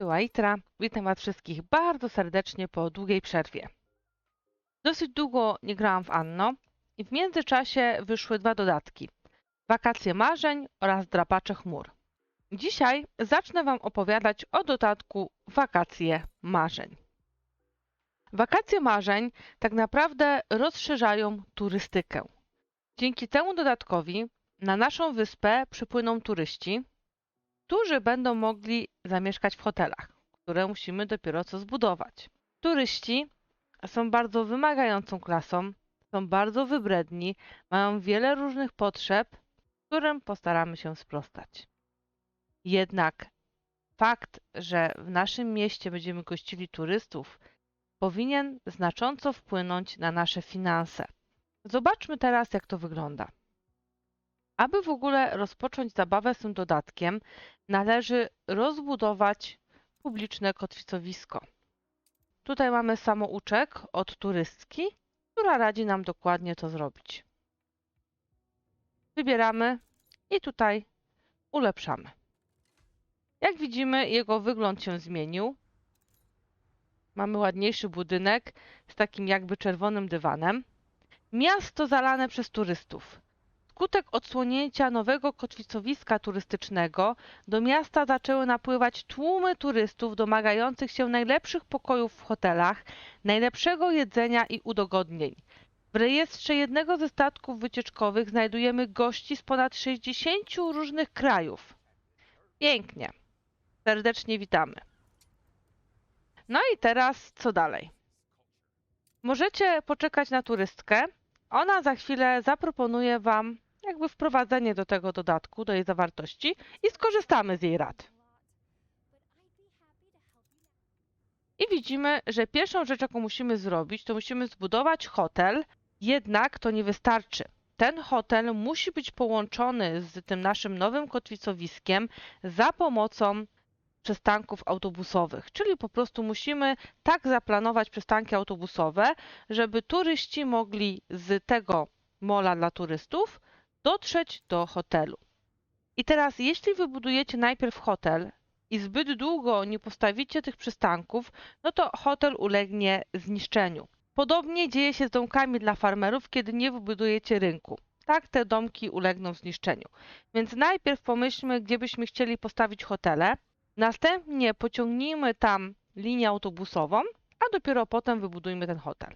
Była Itra. Witam Was wszystkich bardzo serdecznie po długiej przerwie. Dosyć długo nie grałam w Anno i w międzyczasie wyszły dwa dodatki. Wakacje marzeń oraz drapacze chmur. Dzisiaj zacznę Wam opowiadać o dodatku Wakacje marzeń. Wakacje marzeń tak naprawdę rozszerzają turystykę. Dzięki temu dodatkowi na naszą wyspę przypłyną turyści, którzy będą mogli zamieszkać w hotelach, które musimy dopiero co zbudować. Turyści są bardzo wymagającą klasą, są bardzo wybredni, mają wiele różnych potrzeb, którym postaramy się sprostać. Jednak fakt, że w naszym mieście będziemy gościli turystów, powinien znacząco wpłynąć na nasze finanse. Zobaczmy teraz, jak to wygląda. Aby w ogóle rozpocząć zabawę z tym dodatkiem, należy rozbudować publiczne kotwicowisko. Tutaj mamy samouczek od turystki, która radzi nam dokładnie to zrobić. Wybieramy i tutaj ulepszamy. Jak widzimy, jego wygląd się zmienił. Mamy ładniejszy budynek z takim jakby czerwonym dywanem. Miasto zalane przez turystów. Wskutek odsłonięcia nowego kotwicowiska turystycznego do miasta zaczęły napływać tłumy turystów domagających się najlepszych pokojów w hotelach, najlepszego jedzenia i udogodnień. W rejestrze jednego ze statków wycieczkowych znajdujemy gości z ponad 60 różnych krajów. Pięknie. Serdecznie witamy. No i teraz co dalej? Możecie poczekać na turystkę. Ona za chwilę zaproponuje Wam jakby wprowadzenie do tego dodatku, do jej zawartości i skorzystamy z jej rad. I widzimy, że pierwszą rzecz, jaką musimy zrobić, to musimy zbudować hotel, jednak to nie wystarczy. Ten hotel musi być połączony z tym naszym nowym kotwicowiskiem za pomocą przystanków autobusowych, czyli po prostu musimy tak zaplanować przystanki autobusowe, żeby turyści mogli z tego mola dla turystów dotrzeć do hotelu. I teraz, jeśli wybudujecie najpierw hotel i zbyt długo nie postawicie tych przystanków, no to hotel ulegnie zniszczeniu. Podobnie dzieje się z domkami dla farmerów, kiedy nie wybudujecie rynku. Tak te domki ulegną zniszczeniu. Więc najpierw pomyślmy, gdzie byśmy chcieli postawić hotele, następnie pociągnijmy tam linię autobusową, a dopiero potem wybudujmy ten hotel.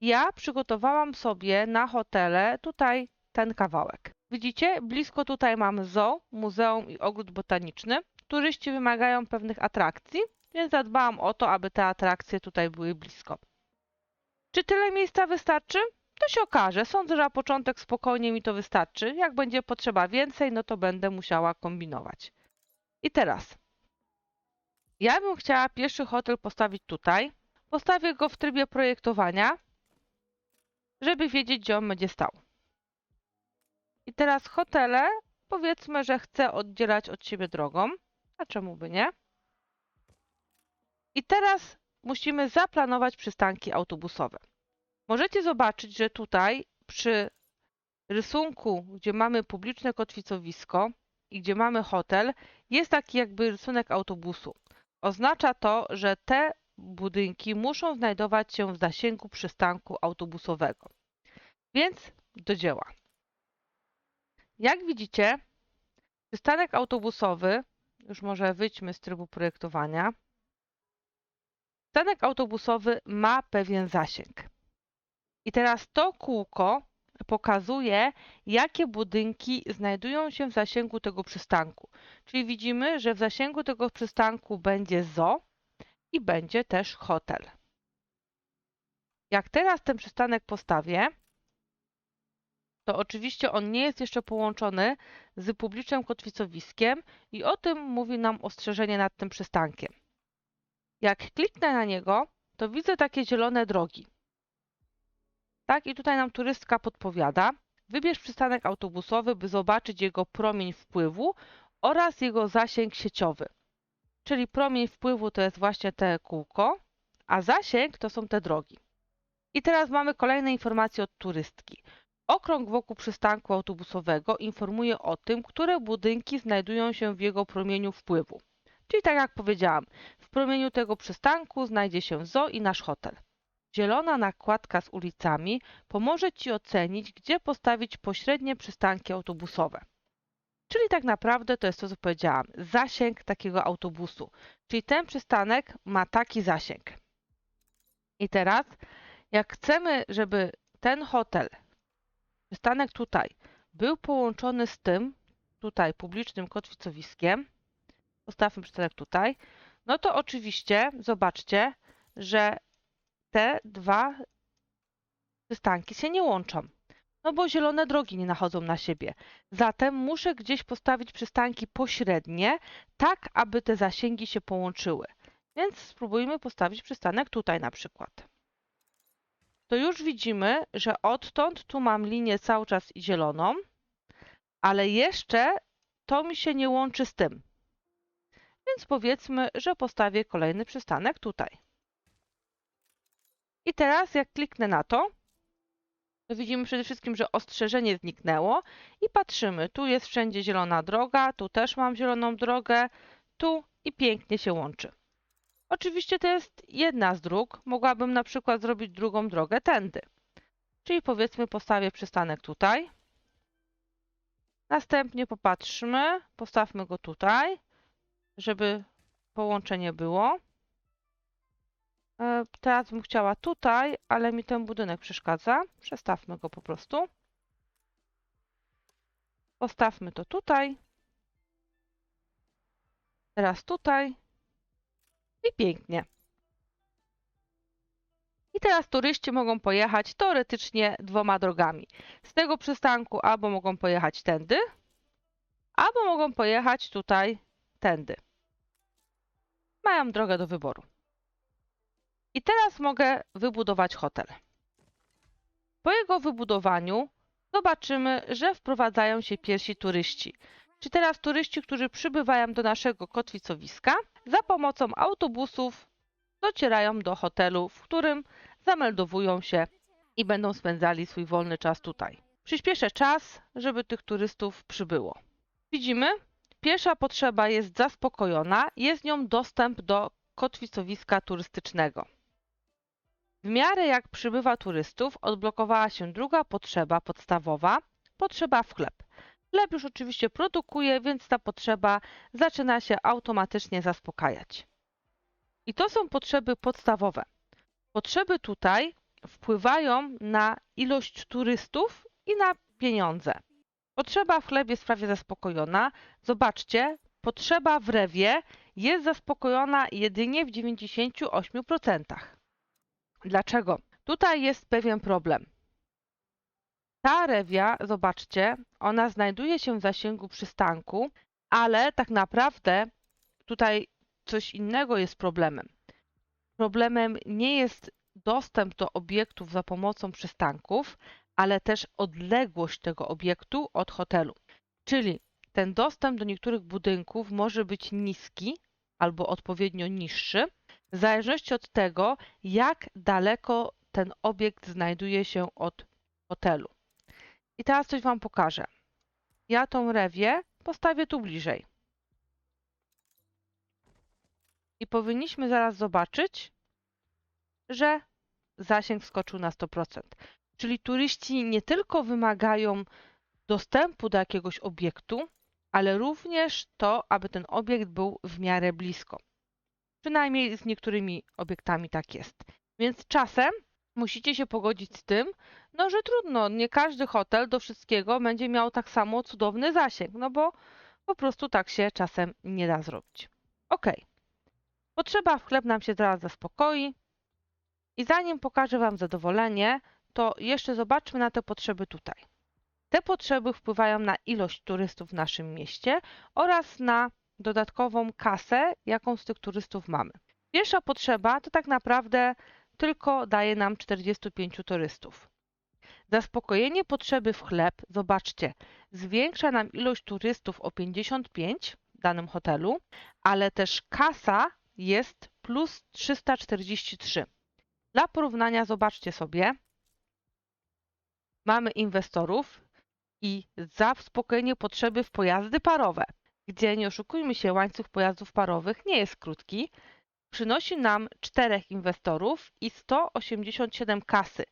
Ja przygotowałam sobie na hotele tutaj ten kawałek. Widzicie, blisko tutaj mam zoo, muzeum i ogród botaniczny. Turyści wymagają pewnych atrakcji, więc zadbałam o to, aby te atrakcje tutaj były blisko. Czy tyle miejsca wystarczy? To się okaże. Sądzę, że na początek spokojnie mi to wystarczy. Jak będzie potrzeba więcej, no to będę musiała kombinować. I teraz. Ja bym chciała pierwszy hotel postawić tutaj. Postawię go w trybie projektowania, żeby wiedzieć, gdzie on będzie stał. I teraz hotele, powiedzmy, że chcę oddzielać od siebie drogą. A czemu by nie? I teraz musimy zaplanować przystanki autobusowe. Możecie zobaczyć, że tutaj przy rysunku, gdzie mamy publiczne kotwicowisko i gdzie mamy hotel, jest taki jakby rysunek autobusu. Oznacza to, że te budynki muszą znajdować się w zasięgu przystanku autobusowego. Więc do dzieła. Jak widzicie, przystanek autobusowy, już może wyjdźmy z trybu projektowania, przystanek autobusowy ma pewien zasięg. I teraz to kółko pokazuje, jakie budynki znajdują się w zasięgu tego przystanku. Czyli widzimy, że w zasięgu tego przystanku będzie zoo i będzie też hotel. Jak teraz ten przystanek postawię, to oczywiście on nie jest jeszcze połączony z publicznym kotwicowiskiem i o tym mówi nam ostrzeżenie nad tym przystankiem. Jak kliknę na niego, to widzę takie zielone drogi. Tak, i tutaj nam turystka podpowiada. Wybierz przystanek autobusowy, by zobaczyć jego promień wpływu oraz jego zasięg sieciowy. Czyli promień wpływu to jest właśnie te kółko, a zasięg to są te drogi. I teraz mamy kolejne informacje od turystki. Okrąg wokół przystanku autobusowego informuje o tym, które budynki znajdują się w jego promieniu wpływu. Czyli tak jak powiedziałam, w promieniu tego przystanku znajdzie się zoo i nasz hotel. Zielona nakładka z ulicami pomoże Ci ocenić, gdzie postawić pośrednie przystanki autobusowe. Czyli tak naprawdę to jest to, co powiedziałam, zasięg takiego autobusu. Czyli ten przystanek ma taki zasięg. I teraz, jak chcemy, żeby ten hotel, przystanek tutaj, był połączony z tym, tutaj publicznym kotwicowiskiem, postawmy przystanek tutaj, no to oczywiście zobaczcie, że te dwa przystanki się nie łączą. No bo zielone drogi nie nachodzą na siebie. Zatem muszę gdzieś postawić przystanki pośrednie, tak aby te zasięgi się połączyły. Więc spróbujmy postawić przystanek tutaj na przykład. To już widzimy, że odtąd tu mam linię cały czas zieloną, ale jeszcze to mi się nie łączy z tym. Więc powiedzmy, że postawię kolejny przystanek tutaj. I teraz jak kliknę na to, to widzimy przede wszystkim, że ostrzeżenie zniknęło i patrzymy, tu jest wszędzie zielona droga, tu też mam zieloną drogę, tu i pięknie się łączy. Oczywiście to jest jedna z dróg, mogłabym na przykład zrobić drugą drogę tędy. Czyli powiedzmy postawię przystanek tutaj. Następnie popatrzmy, postawmy go tutaj, żeby połączenie było. E, Teraz bym chciała tutaj, ale mi ten budynek przeszkadza. Przestawmy go po prostu. Postawmy to tutaj. Teraz tutaj. I pięknie. I teraz turyści mogą pojechać teoretycznie dwoma drogami. Z tego przystanku albo mogą pojechać tędy, albo mogą pojechać tutaj tędy. Mają drogę do wyboru. I teraz mogę wybudować hotel. Po jego wybudowaniu zobaczymy, że wprowadzają się pierwsi turyści. Czy teraz turyści, którzy przybywają do naszego kotwicowiska, za pomocą autobusów docierają do hotelu, w którym zameldowują się i będą spędzali swój wolny czas tutaj. Przyspieszę czas, żeby tych turystów przybyło. Widzimy, pierwsza potrzeba jest zaspokojona, jest nią dostęp do kotwicowiska turystycznego. W miarę jak przybywa turystów, odblokowała się druga potrzeba podstawowa, potrzeba w chleb. Chleb już oczywiście produkuje, więc ta potrzeba zaczyna się automatycznie zaspokajać. I to są potrzeby podstawowe. Potrzeby tutaj wpływają na ilość turystów i na pieniądze. Potrzeba w chlebie jest prawie zaspokojona. Zobaczcie, potrzeba w rewie jest zaspokojona jedynie w 98%. Dlaczego? Tutaj jest pewien problem. Ta rewia, zobaczcie, ona znajduje się w zasięgu przystanku, ale tak naprawdę tutaj coś innego jest problemem. Problemem nie jest dostęp do obiektów za pomocą przystanków, ale też odległość tego obiektu od hotelu. Czyli ten dostęp do niektórych budynków może być niski albo odpowiednio niższy, w zależności od tego, jak daleko ten obiekt znajduje się od hotelu. I teraz coś Wam pokażę. Ja tą rewię postawię tu bliżej. I powinniśmy zaraz zobaczyć, że zasięg wskoczył na 100%. Czyli turyści nie tylko wymagają dostępu do jakiegoś obiektu, ale również to, aby ten obiekt był w miarę blisko. Przynajmniej z niektórymi obiektami tak jest. Więc czasem musicie się pogodzić z tym, no że trudno, nie każdy hotel do wszystkiego będzie miał tak samo cudowny zasięg, no bo po prostu tak się czasem nie da zrobić. Ok. Potrzeba w chleb nam się zaraz zaspokoi. I zanim pokażę Wam zadowolenie, to jeszcze zobaczmy na te potrzeby tutaj. Te potrzeby wpływają na ilość turystów w naszym mieście oraz na dodatkową kasę, jaką z tych turystów mamy. Pierwsza potrzeba to tak naprawdę tylko daje nam 45 turystów. Zaspokojenie potrzeby w chleb, zobaczcie, zwiększa nam ilość turystów o 55 w danym hotelu, ale też kasa jest plus 343. Dla porównania zobaczcie sobie, mamy inwestorów i zaspokojenie potrzeby w pojazdy parowe, gdzie nie oszukujmy się, łańcuch pojazdów parowych nie jest krótki, przynosi nam czterech inwestorów i 187 kasy.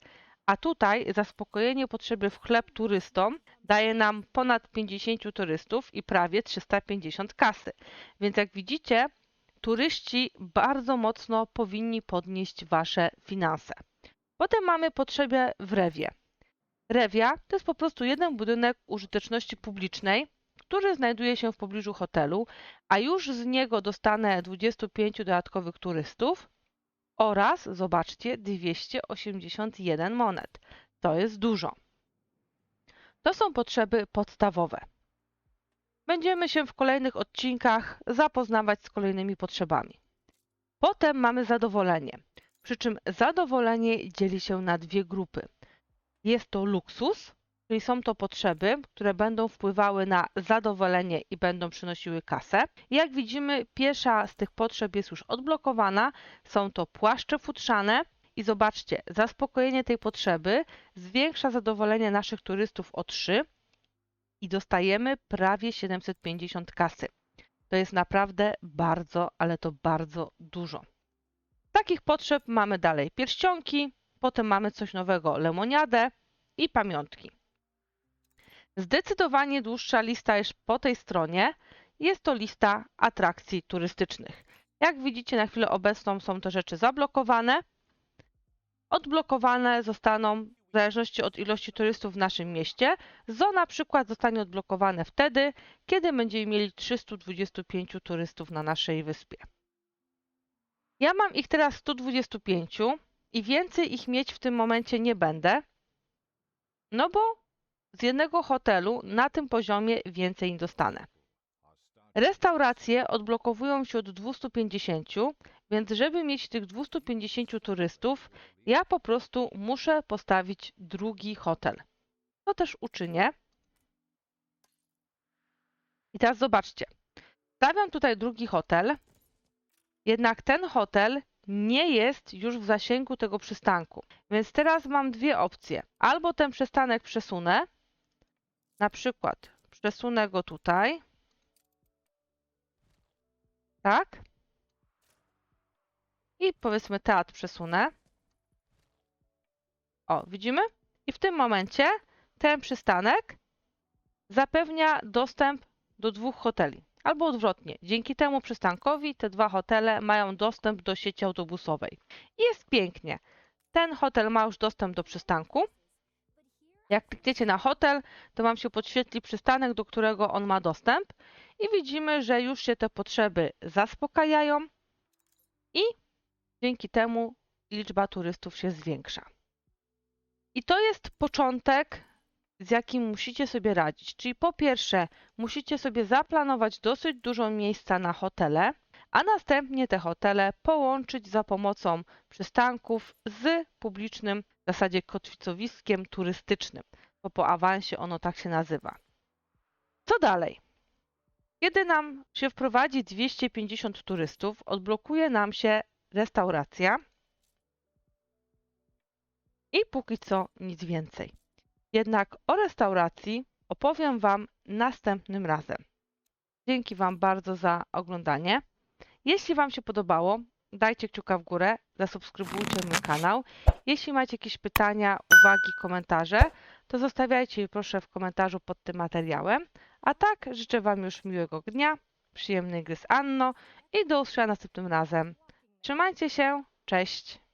A tutaj zaspokojenie potrzeby w chleb turystom daje nam ponad 50 turystów i prawie 350 kasy. Więc jak widzicie, turyści bardzo mocno powinni podnieść wasze finanse. Potem mamy potrzebę w rewie. Rewia to jest po prostu jeden budynek użyteczności publicznej, który znajduje się w pobliżu hotelu, a już z niego dostanę 25 dodatkowych turystów oraz, zobaczcie, 281 monet. To jest dużo. To są potrzeby podstawowe. Będziemy się w kolejnych odcinkach zapoznawać z kolejnymi potrzebami. Potem mamy zadowolenie, przy czym zadowolenie dzieli się na dwie grupy. Jest to luksus, czyli są to potrzeby, które będą wpływały na zadowolenie i będą przynosiły kasę. Jak widzimy, pierwsza z tych potrzeb jest już odblokowana. Są to płaszcze futrzane i zobaczcie, zaspokojenie tej potrzeby zwiększa zadowolenie naszych turystów o 3 i dostajemy prawie 750 kasy. To jest naprawdę bardzo, ale to bardzo dużo. Takich potrzeb mamy dalej pierścionki, potem mamy coś nowego, lemoniadę i pamiątki. Zdecydowanie dłuższa lista jest po tej stronie. Jest to lista atrakcji turystycznych. Jak widzicie, na chwilę obecną są te rzeczy zablokowane. Odblokowane zostaną w zależności od ilości turystów w naszym mieście. Zo na przykład zostanie odblokowane wtedy, kiedy będziemy mieli 325 turystów na naszej wyspie. Ja mam ich teraz 125 i więcej ich mieć w tym momencie nie będę, no bo z jednego hotelu na tym poziomie więcej nie dostanę. Restauracje odblokowują się od 250, więc żeby mieć tych 250 turystów, ja po prostu muszę postawić drugi hotel. To też uczynię. I teraz zobaczcie. Stawiam tutaj drugi hotel, jednak ten hotel nie jest już w zasięgu tego przystanku. Więc teraz mam dwie opcje. Albo ten przystanek przesunę, na przykład przesunę go tutaj. Tak. I powiedzmy teatr przesunę. O, widzimy? I w tym momencie ten przystanek zapewnia dostęp do dwóch hoteli. Albo odwrotnie. Dzięki temu przystankowi te dwa hotele mają dostęp do sieci autobusowej. I jest pięknie. Ten hotel ma już dostęp do przystanku. Jak klikniecie na hotel, to Wam się podświetli przystanek, do którego on ma dostęp i widzimy, że już się te potrzeby zaspokajają i dzięki temu liczba turystów się zwiększa. I to jest początek, z jakim musicie sobie radzić. Czyli po pierwsze, musicie sobie zaplanować dosyć dużo miejsca na hotele, a następnie te hotele połączyć za pomocą przystanków z publicznym w zasadzie kotwicowiskiem turystycznym, bo po awansie ono tak się nazywa. Co dalej? Kiedy nam się wprowadzi 250 turystów, odblokuje nam się restauracja i póki co nic więcej. Jednak o restauracji opowiem Wam następnym razem. Dzięki Wam bardzo za oglądanie. Jeśli Wam się podobało, dajcie kciuka w górę, zasubskrybujcie mój kanał. Jeśli macie jakieś pytania, uwagi, komentarze, to zostawiajcie je proszę w komentarzu pod tym materiałem. A tak, życzę Wam już miłego dnia, przyjemnej gry z Anno i do usłyszenia następnym razem. Trzymajcie się, cześć!